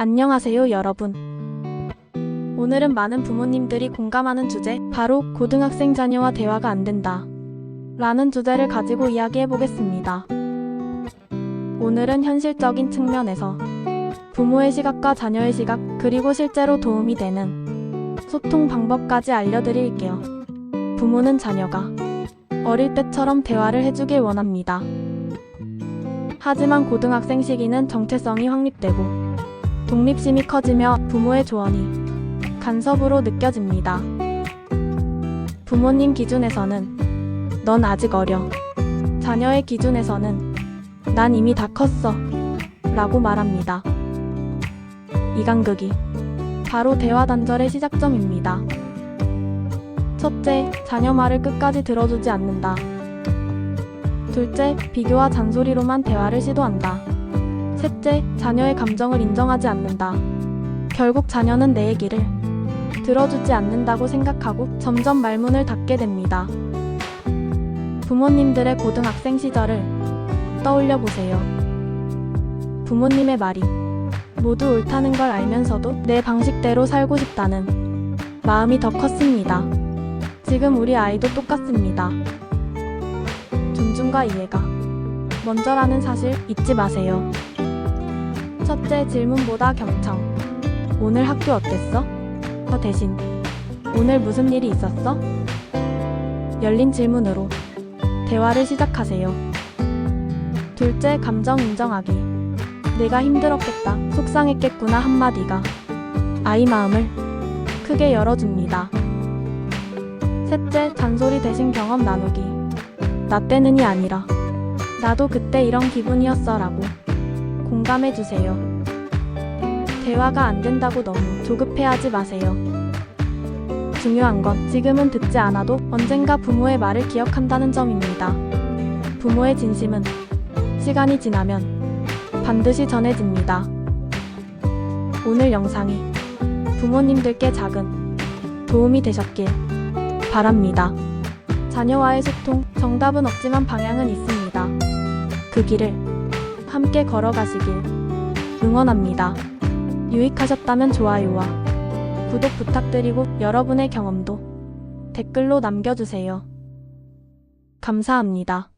안녕하세요, 여러분. 오늘은 많은 부모님들이 공감하는 주제, 바로 고등학생 자녀와 대화가 안 된다. 라는 주제를 가지고 이야기해 보겠습니다. 오늘은 현실적인 측면에서 부모의 시각과 자녀의 시각, 그리고 실제로 도움이 되는 소통 방법까지 알려드릴게요. 부모는 자녀가 어릴 때처럼 대화를 해주길 원합니다. 하지만 고등학생 시기는 정체성이 확립되고 독립심이 커지며 부모의 조언이 간섭으로 느껴집니다. 부모님 기준에서는 넌 아직 어려. 자녀의 기준에서는 난 이미 다 컸어. 라고 말합니다. 이 간극이 바로 대화 단절의 시작점입니다. 첫째, 자녀 말을 끝까지 들어주지 않는다. 둘째, 비교와 잔소리로만 대화를 시도한다. 셋째, 자녀의 감정을 인정하지 않는다. 결국 자녀는 내 얘기를 들어주지 않는다고 생각하고 점점 말문을 닫게 됩니다. 부모님들의 고등학생 시절을 떠올려 보세요. 부모님의 말이 모두 옳다는 걸 알면서도 내 방식대로 살고 싶다는 마음이 더 컸습니다. 지금 우리 아이도 똑같습니다. 존중과 이해가 먼저라는 사실 잊지 마세요. 첫째 질문보다 경청. 오늘 학교 어땠어? 어, 대신 오늘 무슨 일이 있었어? 열린 질문으로 대화를 시작하세요. 둘째 감정 인정하기. 내가 힘들었겠다, 속상했겠구나 한마디가 아이 마음을 크게 열어줍니다. 셋째 잔소리 대신 경험 나누기. 나 때는이 아니라 나도 그때 이런 기분이었어 라고 공감해 주세요. 대화가 안 된다고 너무 조급해하지 마세요. 중요한 건 지금은 듣지 않아도 언젠가 부모의 말을 기억한다는 점입니다. 부모의 진심은 시간이 지나면 반드시 전해집니다. 오늘 영상이 부모님들께 작은 도움이 되셨길 바랍니다. 자녀와의 소통, 정답은 없지만 방향은 있습니다. 그 길을 함께 걸어가시길 응원합니다. 유익하셨다면 좋아요와 구독 부탁드리고 여러분의 경험도 댓글로 남겨주세요. 감사합니다.